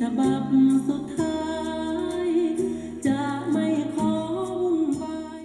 ฉบับสุดท้าย จะไม่ขอวุ่นวาย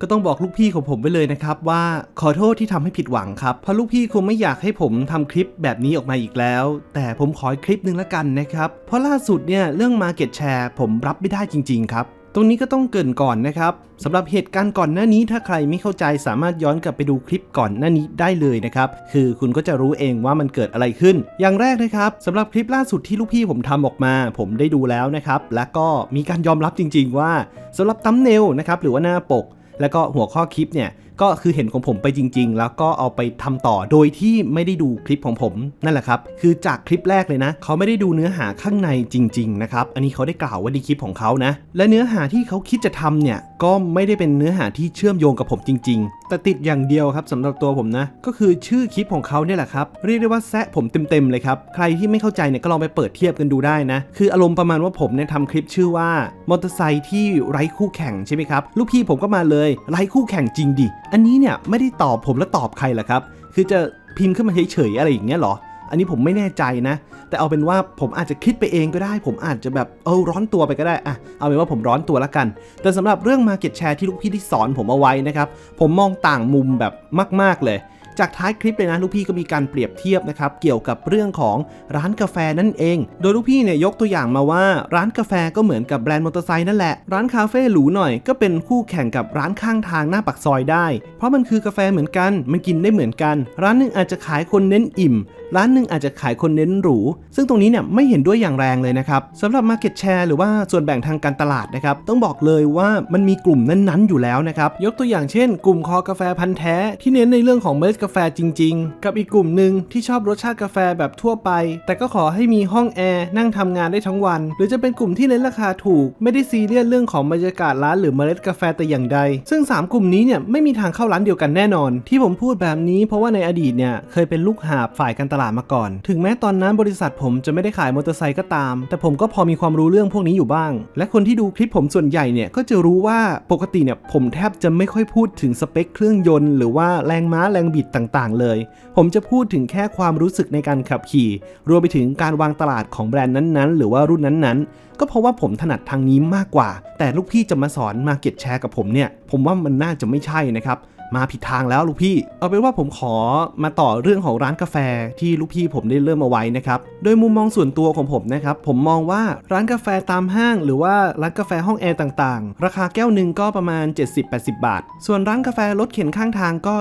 ก็ต้องบอกลูกพี่ของผมไปเลยนะครับว่าขอโทษที่ทำให้ผิดหวังครับ เพราะลูกพี่คงไม่อยากให้ผมทำคลิปแบบนี้ออกมาอีกแล้ว แต่ผมขออีกคลิปหนึ่งละกันนะครับ เพราะล่าสุดเนี่ยเรื่อง Market Share ผมรับไม่ได้จริง ๆ ครับ ตรงนี้ก็ต้องเกินก่อนนะครับสำหรับเหตุการณ์ก่อนหน้านี้ถ้าใครไม่เข้าใจสามารถย้อนกลับไปดูคลิปก่อนหน้านี้ได้เลยนะครับ คือคุณก็จะรู้เองว่ามันเกิดอะไรขึ้น อย่างแรกนะครับสำหรับคลิปล่าสุดที่ลูกพี่ผมทำออกมา ผมได้ดูแล้วนะครับ และก็มีการยอมรับจริง ๆ ว่าสำหรับตั้มเนลนะครับหรือว่าหน้าปก แล้วก็หัวข้อคลิปเนี่ยก็คือเห็นของผมไปจริง ๆ แล้วก็เอาไปทำต่อโดยที่ไม่ได้ดูคลิปของผมนั่นแหละครับ คือจากคลิปแรกเลยนะ เขาไม่ได้ดูเนื้อหาข้างในจริง ๆ นะครับ อันนี้เขาได้กล่าวไว้ในคลิปของเขานะ และเนื้อหาที่เขาคิดจะทำเนี่ยก็ไม่ได้เป็นเนื้อหาที่เชื่อมโยงกับผมจริง ๆ แต่ติดอย่างเดียวครับสำหรับตัวผมนะ ก็คือชื่อคลิปของเขาเนี่ยแหละครับ เรียกได้ว่าแซะผมเต็มๆเลยครับ ใครที่ไม่เข้าใจเนี่ยก็ลองไปเปิดเทียบกันดูได้นะ คืออารมณ์ประมาณว่าผมเนี่ยทำคลิปชื่อว่ามอเตอร์ไซค์ที่ไร้คู่แข่งใช่ไหมครับ ลูกพี่ผมก็มาเลยไร้คู่แข่งจริงดิ อันนี้เนี่ยไม่ได้ตอบผมแล้วตอบใครล่ะครับ คือจะพิมพ์ขึ้นมาเฉยๆอะไรอย่างเงี้ยเหรอ อันนี้ผมไม่แน่ใจนะ แต่เอาเป็นว่าผมอาจจะคิดไปเองก็ได้ ผมอาจจะแบบเออร้อนตัวไปก็ได้อะเอาเป็นว่าผมร้อนตัวละกัน แต่สำหรับเรื่อง Market Share ที่ลูกพี่ที่สอนผมเอาไว้นะครับ ผมมองต่างมุมแบบมาก ๆเลย จากท้ายคลิปเลยนะลูกพี่ก็มีการเปรียบเทียบนะครับเกี่ยวกับเรื่องของร้านกาแฟนั่นเอง โดยลูกพี่เนี่ยยกตัวอย่างมาว่า ร้านกาแฟก็เหมือนกับแบรนด์มอเตอร์ไซค์นั่นแหละ ร้านคาเฟ่หรูหน่อยก็เป็นคู่แข่งกับร้านข้างทางหน้าปากซอยได้ เพราะมันคือกาแฟเหมือนกัน มันกินได้เหมือนกัน ร้านหนึงอาจจะขายคนเน้นอิ่ม ร้านหนึ่งอาจจะขายคนเน้นหรู ซึ่งตรงนี้เนี่ยไม่เห็นด้วยอย่างแรงเลยนะครับสำหรับ Market Share หรือว่าส่วนแบ่งทางการตลาดนะครับต้องบอกเลยว่ามันมีกลุ่มนั้นๆอยู่แล้วนะครับยกตัวอย่างเช่น กลุ่มคอกาแฟพันธุ์แท้ที่เน้นในเรื่องของเมล็ดกาแฟจริง ๆ กับอีกกลุ่มหนึ่งที่ชอบรสชาติกาแฟแบบทั่วไป แต่ก็ขอให้มีห้องแอร์นั่งทำงานได้ทั้งวัน หรือจะเป็นกลุ่มที่เน้นราคาถูก ไม่ได้ซีเรียสเรื่องของบรรยากาศร้านหรือเมล็ดกาแฟแต่อย่างใด ซึ่งสามกลุ่มนี้เนี่ยไม่มีทางเข้าร้านเดียวกันแน่นอน ที่ผมพูดแบบนี้เพราะว่าในอดีตเนี่ยเคยเป็นลูกหาบฝ่ายการตลาดมาก่อน ถึงแม้ตอนนั้นบริษัทผมจะไม่ได้ขายมอเตอร์ไซค์ก็ตาม แต่ผมก็พอมีความรู้เรื่องพวกนี้อยู่บ้าง และคนที่ดูคลิปผมส่วนใหญ่เนี่ยก็จะรู้ว่าปกติเนี่ยผมแทบจะไม่ค่อยพูดถึงสเปคเครื่องยนต์หรือว่าแรงม้าแรงบิดต่างๆ เลย ผมจะพูดถึงแค่ความรู้สึกในการขับขี่ รวมไปถึงการวางตลาดของแบรนด์นั้นๆ หรือว่ารุ่นนั้นๆ ก็เพราะว่าผมถนัดทางนี้มากกว่า แต่ลูกพี่จะมาสอนมาเก็ตแชร์กับผมเนี่ย ผมว่ามันน่าจะไม่ใช่นะครับ มาผิดทางแล้วลูกพี่ เอาเป็นว่าผมขอมาต่อเรื่องของร้านกาแฟที่ลูกพี่ผมได้เริ่มเอาไว้นะครับ โดยมุมมองส่วนตัวของผมนะครับ ผมมองว่าร้านกาแฟตามห้าง หรือว่าร้านกาแฟห้องแอร์ต่างๆ ราคาแก้วหนึ่งก็ประมาณ 70-80 บาท ส่วนร้านกาแฟรถเข็นข้างทางก็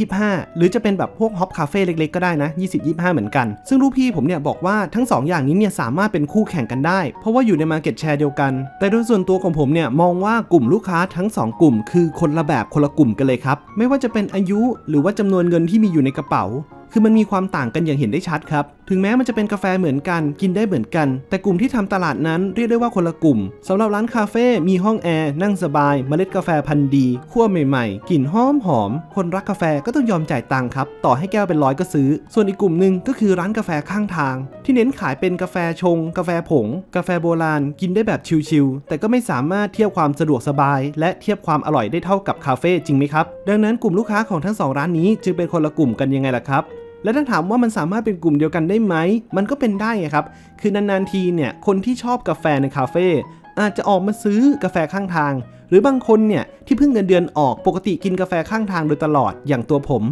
20-25 หรือจะเป็นแบบพวกฮอปคาเฟ่เล็กๆก็ได้นะ 20-25 เหมือนกัน ซึ่งลูกพี่ผมเนี่ยบอกว่าทั้งสองอย่างนี้เนี่ยสามารถเป็นคู่แข่งกันได้ เพราะว่าอยู่ในมาร์เก็ตแชร์เดียวกัน แต่โดยส่วนตัวของผมเนี่ยมองว่ากลุ่มลูกค้าทั้งสองกลุ่ม คือคนละแบบคนละกลุ่มกันเลยครับไม่ว่าจะเป็นอายุหรือว่าจำนวนเงินที่มีอยู่ในกระเป๋า คือมันมีความต่างกันอย่างเห็นได้ชัดครับ ถึงแม้มันจะเป็นกาแฟเหมือนกันกินได้เหมือนกัน แต่กลุ่มที่ทำตลาดนั้นเรียกได้ว่าคนละกลุ่มสำหรับร้านคาเฟ่มีห้องแอร์นั่งสบายเมล็ดกาแฟพันธุ์ดีคั่วใหม่ๆกลิ่นหอมหอมคนรักกาแฟก็ต้องยอมจ่ายตังค์ครับต่อให้แก้วเป็นร้อยก็ซื้อ ส่วนอีกกลุ่มหนึ่งก็คือร้านกาแฟข้างทาง ที่เน้นขายเป็นกาแฟชง กาแฟผง กาแฟโบราณ กินได้แบบชิลๆแต่ก็ไม่สามารถเทียบความสะดวกสบาย และเทียบความอร่อยได้เท่ากับคาเฟ่จริงไหมครับดังนั้นกลุ่มลูกค้าของทั้งสองร้านนี้จึงเป็นคนละกลุ่มกันยังไงล่ะครับ และถ้าถามว่ามันสามารถเป็นกลุ่มเดียวกันได้ไหม มันก็เป็นได้ครับ คือนานๆทีเนี่ย คนที่ชอบกาแฟในคาเฟ่อาจจะออกมาซื้อกาแฟข้างทาง หรือบางคนเนี่ยที่เพิ่งเงินเดือนออกปกติกินกาแฟข้างทางโดยตลอดอย่างตัวผม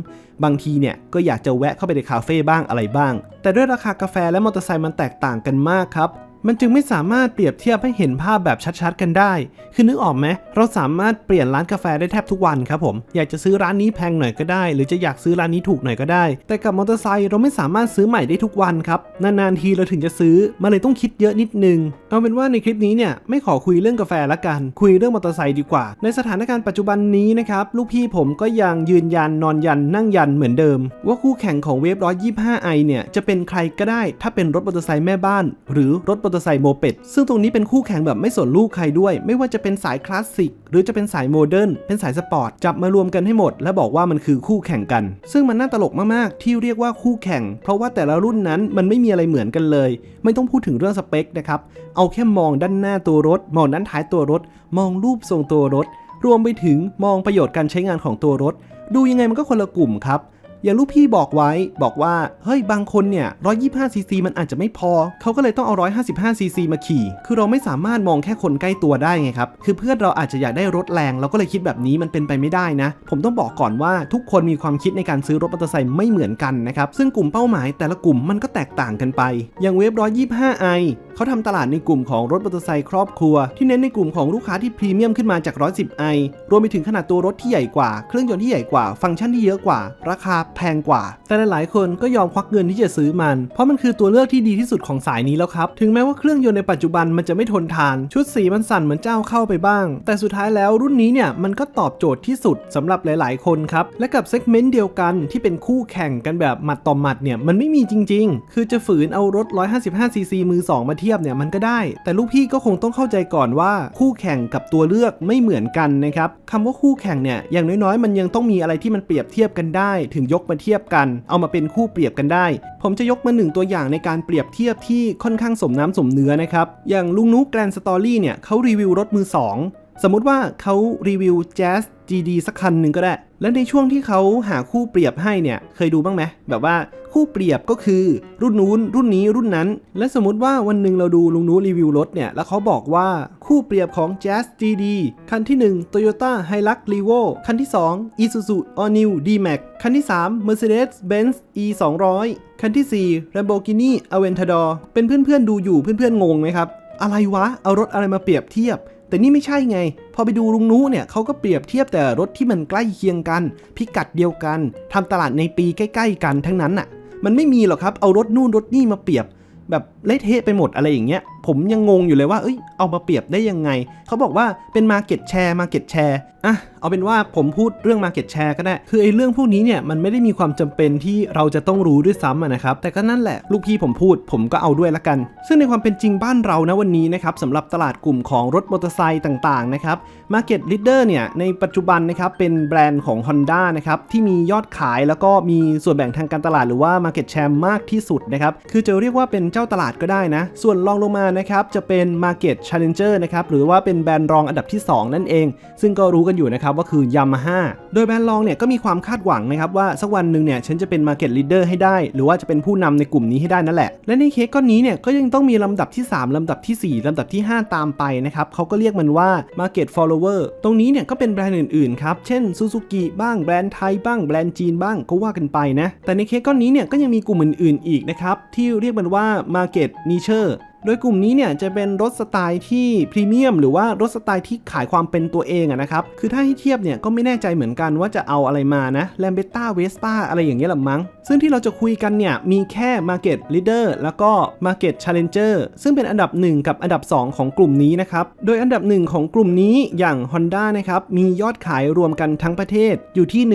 บางทีเนี่ยก็อยากจะแวะเข้าไปในคาเฟ่บ้างอะไรบ้าง แต่ด้วยราคากาแฟและมอเตอร์ไซค์มันแตกต่างกันมากครับ มันจึงไม่สามารถเปรียบเทียบให้เห็นภาพแบบชัดๆกันได้ คือนึกออกไหม เราสามารถเปลี่ยนร้านกาแฟได้แทบทุกวันครับผม อยากจะซื้อร้านนี้แพงหน่อยก็ได้ หรือจะอยากซื้อร้านนี้ถูกหน่อยก็ได้ แต่กับมอเตอร์ไซค์เราไม่สามารถซื้อใหม่ได้ทุกวันครับ นานๆทีเราถึงจะซื้อมันเลยต้องคิดเยอะนิดนึง เอาเป็นว่าในคลิปนี้เนี่ยไม่ขอคุยเรื่องกาแฟละกัน คุยเรื่องมอเตอร์ไซค์ดีกว่า ในสถานการณ์ปัจจุบันนี้นะครับ ลูกพี่ผมก็ยังยืนยันนอนยันนั่งยันเหมือนเดิม ว่าคู่แข่งของเวฟ125 i เนี่ยจะเป็นใครก็ได้ ถ้าเป็นรถมอเตอร์ไซค์แม่บ้าน หรือรถมอเตอร์ไซค์โมเป็ดซึ่งตรงนี้เป็นคู่แข่งแบบไม่สนลูกใครด้วย ไม่ว่าจะเป็นสายคลาสสิกหรือจะเป็นสายโมเดิร์นเป็นสายสปอร์ตจับมารวมกันให้หมด และบอกว่ามันคือคู่แข่งกัน ซึ่งมันน่าตลกมากๆ ที่เรียกว่าคู่แข่ง เพราะว่าแต่ละรุ่นนั้นมันไม่มีอะไรเหมือนกันเลย ไม่ต้องพูดถึงเรื่องสเปคนะครับเอาแค่มองด้านหน้าตัวรถ มองด้านท้ายตัวรถ มองรูปทรงตัวรถ รวมไปถึงมองประโยชน์การใช้งานของตัวรถ ดูยังไงมันก็คนละกลุ่มครับ อย่างลูกพี่บอกไว้บอกว่า เฮ้ยบางคนเนี่ย125ซีซีมันอาจจะไม่พอ เขาก็เลยต้องเอา155ซีซีมาขี่ คือเราไม่สามารถมองแค่คนใกล้ตัวได้ไงครับ คือเพื่อนเราอาจจะอยากได้รถแรง เราก็เลยคิดแบบนี้มันเป็นไปไม่ได้นะ ผมต้องบอกก่อนว่าทุกคนมีความคิดในการซื้อรถมอเตอร์ไซค์ไม่เหมือนกันนะครับ ซึ่งกลุ่มเป้าหมายแต่ละกลุ่มมันก็แตกต่างกันไป อย่างเวฟ 125i เขาทำตลาดในกลุ่มของรถมอเตอร์ไซค์ครอบครัว ที่เน้นในกลุ่มของลูกค้าที่พรีเมียมขึ้นมาจาก 110i รวมไปถึงขนาดตัวรถที่ใหญ่กว่า เครื่องยนต์ที่ใหญ่กว่า ฟังก์ชันที่เยอะกว่า ราคาแพงกว่า แต่หลายๆ คนก็ยอมควักเงินที่จะซื้อมัน เพราะมันคือตัวเลือกที่ดีที่สุดของสายนี้แล้วครับ ถึงแม้ว่าเครื่องยนต์ในปัจจุบันมันจะไม่ทนทาน ชุดสีมันสั่นเหมือนเจ้าเข้าไปบ้าง แต่สุดท้ายแล้วรุ่นนี้เนี่ยมันก็ตอบโจทย์ที่สุดสำหรับหลาย ๆ คนครับ และกับเซกเมนต์เดียวกันที่เป็นคู่แข่งกันแบบหมัดต่อหมัดเนี่ยมันไม่มีจริง ๆ คือจะฝืนเอารถ 155ซีซีมือ2มาเทียบเนี่ยมันก็ได้ แต่ลูกพี่ก็คงต้องเข้าใจก่อนว่าคู่แข่งกับตัวเลือกไม่เหมือนกันนะครับคำว่าคู่แข่งเนี่ยอย่างน้อยๆ มันยังต้องมีอะไรที่มันเปรียบเทียบกันได้ ถึงยกมาเทียบกัน เอามาเป็นคู่เปรียบกันได้ ผมจะยกมาหนึ่งตัวอย่างในการเปรียบเทียบที่ค่อนข้างสมน้ำสมเนื้อนะครับอย่างลุงนุ๊กแกรนสตอรี่เนี่ยเขารีวิวรถมือ2 สมมุติว่าเขารีวิว Jazz GD สักคันหนึ่งก็ได้ แล้วในช่วงที่เขาหาคู่เปรียบให้เนี่ยเคยดูบ้างไหมแบบว่าคู่เปรียบก็คือรุ่นนู้นรุ่นนี้รุ่นนั้น และสมมติว่าวันหนึ่งเราดูลุงนู้รีวิวรถเนี่ยแล้วเขาบอกว่าคู่เปรียบของ Jazz GD คันที่ 1 Toyota Hilux Revo คันที่ 2 Isuzu All New D-Max คันที่ 3 Mercedes-Benz E 200คันที่ 4 Lamborghini Aventador เป็นเพื่อนๆดูอยู่เพื่อนๆงงไหมครับอะไรวะเอารถอะไรมาเปรียบเทียบ แต่นี่ไม่ใช่ไง พอไปดูลุงนู้เนี่ยเขาก็เปรียบเทียบแต่รถที่มันใกล้เคียงกัน พิกัดเดียวกันทำตลาดในปีใกล้ ๆ กันทั้งนั้นน่ะ มันไม่มีหรอกครับเอารถนู่นรถนี่มาเปรียบ แบบเละเทะไปหมดอะไรอย่างเงี้ยผมยังงงอยู่เลยว่า เอ้ย เอามาเปรียบได้ยังไง เขาบอกว่าเป็น Market Share Market Share อะ เอาเป็นว่าผมพูดเรื่อง Market Share ก็ได้ คือไอ้เรื่องพวกนี้เนี่ย มันไม่ได้มีความจำเป็นที่เราจะต้องรู้ด้วยซ้ำนะครับ แต่ก็นั่นแหละ ลูกพี่ผมพูด ผมก็เอาด้วยละกัน ซึ่งในความเป็นจริงบ้านเรานะวันนี้นะครับสำหรับตลาดกลุ่มของรถมอเตอร์ไซค์ต่างๆนะครับ Market Leader เนี่ย ในปัจจุบันนะครับ เป็นแบรนด์ของ Honda นะครับ ที่มียอดขายแล้วก็มีส่วนแบ่งทางการตลาดหรือว่า Market Share มากที่สุดนะครับ คือจะเรียกว่าเป็นเจ้าตลาดก็ได้นะ ส่วนรองลงมานะครับจะเป็น Market Challenger นะครับหรือว่าเป็นแบรนด์รองอันดับที่ 2 นั่นเอง ซึ่งก็รู้กันอยู่นะครับว่าคือ Yamaha โดยแบรนด์รองเนี่ยก็มีความคาดหวังนะครับว่าสักวันหนึ่งเนี่ยฉันจะเป็น Market Leader ให้ได้ หรือว่าจะเป็นผู้นำในกลุ่มนี้ให้ได้นั่นแหละ และในเค้กก้อนนี้เนี่ยก็ยังต้องมีลำดับที่ 3 ลำดับทีสี่ 4 ลำดับที่ 5 ตามไปนะครับเขาก็เรียกมันว่า Market Follower ตรงนี้เนี่ยก็เป็นแบรนด์อื่นๆครับเช่น Suzuki บ้างแบรนด์ไทยบ้างแบรนด์จีนบ้างก็ว่ากันไปนะแต่ในเค้กก้อนนี้เนี่ยก็ยังมีกลุ่มอื่นๆอีกนะครับที่เรียกมันว่า Market Niche โดยกลุ่มนี้เนี่ยจะเป็นรถสไตล์ที่พรีเมียมหรือว่ารถสไตล์ที่ขายความเป็นตัวเองนะครับ คือถ้าให้เทียบเนี่ยก็ไม่แน่ใจเหมือนกันว่าจะเอาอะไรมานะแลมเบต้าเวสป้าอะไรอย่างเงี้ยหรือมั้ง ซึ่งที่เราจะคุยกันเนี่ยมีแค่ Market Leader แล้วก็ Market Challenger ซึ่งเป็นอันดับ 1 กับอันดับ 2 ของกลุ่มนี้นะครับ โดยอันดับ 1 ของกลุ่มนี้อย่าง Honda นะครับมียอดขายรวมกันทั้งประเทศอยู่ที่ 1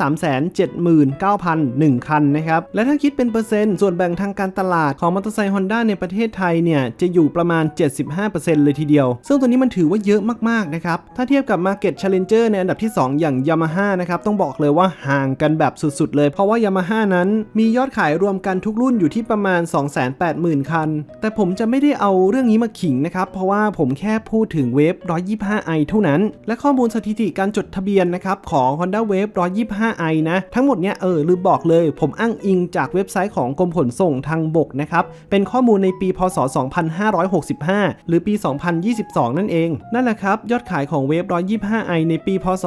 3 7 9 0 0 1คันนะครับ และถ้าคิดเป็นเปอร์เซ็นต์ส่วนแบ่งทางการตลาดของมอเตอร์ไซค์ Honda ในประเทศไทยเนี่ยจะอยู่ประมาณ 75%เลยทีเดียว ซึ่งตัวนี้มันถือว่าเยอะมากๆนะครับถ้าเทียบกับ Market Challenger ในอันดับที่ 2 อย่าง Yamaha นะครับต้องบอกเลยว่าห่างกันแบบสุดๆ เลยเพราะว่า Yamaha นั้นมียอดขายรวมกันทุกรุ่นอยู่ที่ประมาณ 280,000 คัน แต่ผมจะไม่ได้เอาเรื่องนี้มาขิงนะครับ เพราะว่าผมแค่พูดถึงเวฟ 125i เท่านั้น และข้อมูลสถิติการจดทะเบียนนะครับของ Honda Wave 125i นะ ทั้งหมดเนี้ยเออลืมบอกเลย ผมอ้างอิงจากเว็บไซต์ของกรมขนส่งทางบกนะครับ เป็นข้อมูลในปีพศ 2565 หรือปี 2022 นั่นเอง นั่นแหละครับ ยอดขายของเวฟ 125i ในปีพศ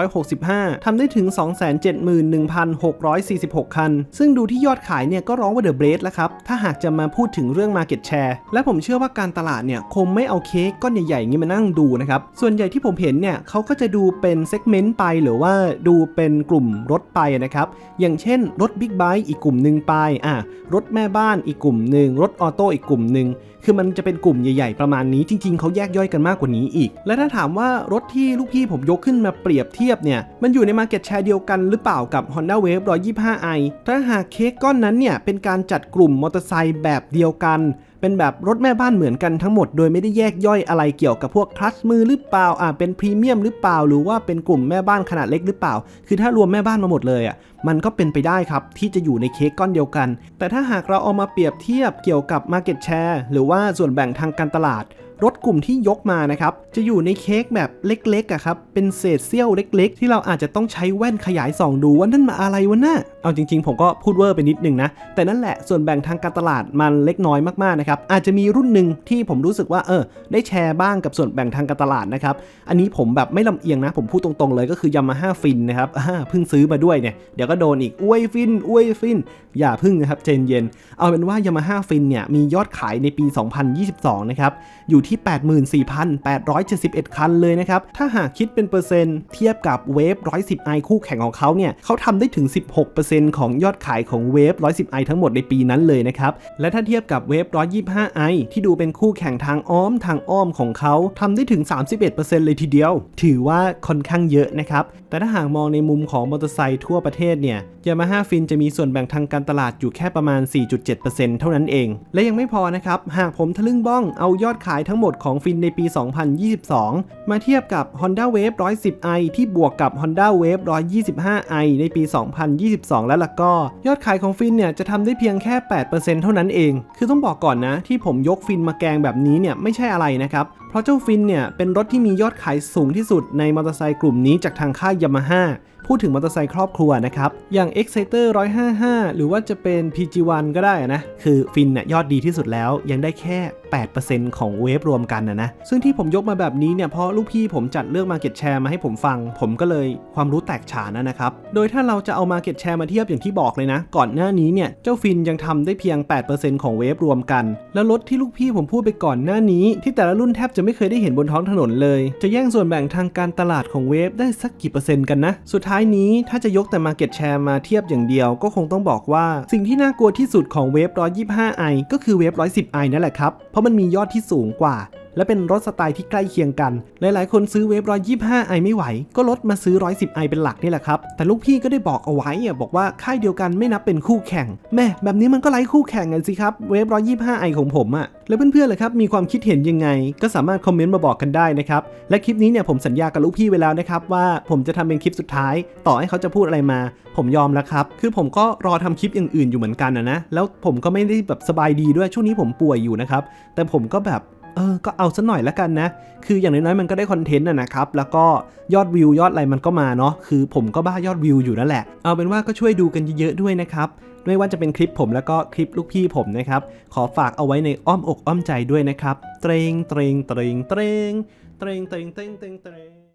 2565 ทำได้ถึง 271,646คัน ซึ่งดูที่ยอดขายเนี่ยก็ร้องว่าเดอะเบรดแล้วครับ ถ้าหากจะมาพูดถึงเรื่อง Market Share และผมเชื่อว่าการตลาดเนี่ยคงไม่เอาเค้กก้อนใหญ่ๆอย่างนี้มานั่งดูนะครับ ส่วนใหญ่ที่ผมเห็นเนี่ยเขาก็จะดูเป็นเซกเมนต์ไปหรือว่าดูเป็นกลุ่มรถไปนะครับ อย่างเช่นรถบิ๊กไบค์อีกกลุ่มหนึ่งไปอะรถแม่บ้านอีกกลุ่มหนึ่งรถออโต้อีกกลุ่มหนึ่ง คือมันจะเป็นกลุ่มใหญ่ๆประมาณนี้จริง ๆเขาแยกย่อยกันมากกว่านี้อีก และถ้าถามว่ารถที่ลูกพี่ผมยกขึ้นมาเปรียบเทียบเนี่ยมันอยู่ใน Market Share เดียวกันหรือเปล่ากับ Honda Wave 125i ถ้าหากเค้กก้อนนั้นเนี่ยเป็นการจัดกลุ่มมอเตอร์ไซค์แบบเดียวกันเป็นแบบรถแม่บ้านเหมือนกันทั้งหมดโดยไม่ได้แยกย่อยอะไรเกี่ยวกับพวกคลัตช์มือหรือเปล่าอ่าเป็นพรีเมียมหรือเปล่า หรือว่าเป็นกลุ่มแม่บ้านขนาดเล็กหรือเปล่า คือถ้ารวมแม่บ้านมาหมดเลยอะมันก็เป็นไปได้ครับที่จะอยู่ในเค้กก้อนเดียวกัน แต่ถ้าหากเราเอามาเปรียบเทียบเกี่ยวกับ Market Share หรือว่าส่วนแบ่งทางการตลาด รถกลุ่มที่ยกมานะครับ จะอยู่ในเค้กแบบเล็กๆอะครับ เป็นเศษเสี้ยวเล็ก ๆ ที่เราอาจจะต้องใช้แว่นขยายส่องดูว่านั่นมาอะไรวะน่ะ เอาจริง ๆ ผมก็พูดเวอร์ไปนิดนึงนะ แต่นั่นแหละส่วนแบ่งทางการตลาดมันเล็กน้อยมากๆนะครับ อาจจะมีรุ่นหนึ่งที่ผมรู้สึกว่าเออได้แชร์บ้างกับส่วนแบ่งทางการตลาดนะครับ อันนี้ผมแบบไม่ลำเอียงนะ ผมพูดตรงๆเลยก็คือยามาฮ่าฟินนะครับเพิ่งซื้อมาด้วยเนี่ยเดี๋ยวก็โดนอีกอวยฟินอวยฟิน อย่าพึ่งนะครับเจนเย็น เอาเป็นว่ายามาฮ่าฟินเนี่ยมียอดขายในปี 2022 นะครับอยู่ที่ 84,871 คันเลยนะครับถ้าหากคิดเป็นเปอร์เซ็นต์เทียบกับเวฟ 110i คู่แข่งของเขาเนี่ยเขาทำได้ถึง 16%ของยอดขายของเวฟ 110i ทั้งหมดในปีนั้นเลยนะครับ และถ้าเทียบกับเวฟ 125i ที่ดูเป็นคู่แข่งทางอ้อมทางอ้อมของเขาทำได้ถึง 31%เลยทีเดียว ถือว่าค่อนข้างเยอะนะครับ แต่ถ้าหากมองในมุมของมอเตอร์ไซค์ทั่วประเทศเนี่ยยามาฮ่าฟินจะมีส่วนแบ่งทางการตลาดอยู่แค่ประมาณ 4.7%เท่านั้นเอง และยังไม่พอนะครับ หากผมทะลึ่งบ้องเอายอดขายทั้งหมดของฟินในปี 2022 มาเทียบกับ Honda Wave 110i ที่บวกกับ Honda Wave 125i ในปี 2022แล้วล่ะก็ ยอดขายของฟินเนี่ยจะทำได้เพียงแค่ 8%เท่านั้นเอง คือต้องบอกก่อนนะ ที่ผมยกฟินมาแกงแบบนี้เนี่ยไม่ใช่อะไรนะครับเพราะเจ้าฟินเนี่ยเป็นรถที่มียอดขายสูงที่สุดในมอเตอร์ไซค์กลุ่มนี้จากทางค่ายยามาฮ่าพูดถึงมอเตอร์ไซค์ครอบครัวนะครับ อย่าง Exciter 155 หรือว่าจะเป็น PG1 ก็ได้นะ คือฟินน่ะยอดดีที่สุดแล้วยังได้แค่8%ของเวฟรวมกันนะนะ ซึ่งที่ผมยกมาแบบนี้เนี่ยเพราะลูกพี่ผมจัดเลือก Market Share มาให้ผมฟัง ผมก็เลยความรู้แตกฉานนะนะครับ โดยถ้าเราจะเอา Market Share มาเทียบอย่างที่บอกเลยนะ ก่อนหน้านี้เนี่ยเจ้าฟินยังทำได้เพียง 8%ของเวฟรวมกัน แล้วรถที่ลูกพี่ผมพูดไปก่อนหน้านี้ ที่แต่ละรุ่นแทบจะไม่เคยได้เห็นบนท้องถนนเลย จะแย่งส่วนแบ่งทางการตลาดของเวฟได้สักกี่เปอร์เซ็นต์กันนะ สุดท้ายนี้ถ้าจะยกแต่ Market Share มาเทียบอย่างเดียวก็คงต้องบอกว่า สิ่งที่น่ากลัวที่สุดของเวฟ 125i ก็คือเวฟ 110i นั่นแหละครับเพราะมันมียอดที่สูงกว่า และเป็นรถสไตล์ที่ใกล้เคียงกัน หลายๆ คนซื้อเวฟ 125i ไม่ไหว ก็ลดมาซื้อ 110i เป็นหลักนี่แหละครับ แต่ลูกพี่ก็ได้บอกเอาไว้อะบอกว่าค่ายเดียวกันไม่นับเป็นคู่แข่ง แม่แบบนี้มันก็ไร้คู่แข่งกันสิครับเวฟ 125i ของผมอะแล้วเพื่อนๆเลยครับมีความคิดเห็นยังไง ก็สามารถคอมเมนต์มาบอกกันได้นะครับและคลิปนี้เนี่ยผมสัญญากับลูกพี่ไว้แล้วนะครับว่าผมจะทำเป็นคลิปสุดท้าย ต่อให้เขาจะพูดอะไรมา ผมยอมแล้วครับคือผมก็รอทำคลิปอย่างอื่นอยู่เหมือนกันนะนะแล้วผมก็ไม่ได้แบบสบายดีด้วยช่วงนี้ผมป่วยอยู่นะครับแต่ผมก็แบบ เออ ก็เอาซะหน่อยละกันนะ คืออย่างน้อยๆมันก็ได้คอนเทนต์นะนะครับ แล้วก็ยอดวิวยอดอะไรมันก็มาเนาะ คือผมก็บ้ายอดวิวอยู่นั่นแหละ เอาเป็นว่าก็ช่วยดูกันเยอะๆด้วยนะครับไม่ว่าจะเป็นคลิปผมแล้วก็คลิปลูกพี่ผมนะครับ ขอฝากเอาไว้ในอ้อมอกอ้อมใจด้วยนะครับ เตรงเตรงเตรงเตรงเตรงเตรงเตรงเตรงเตรง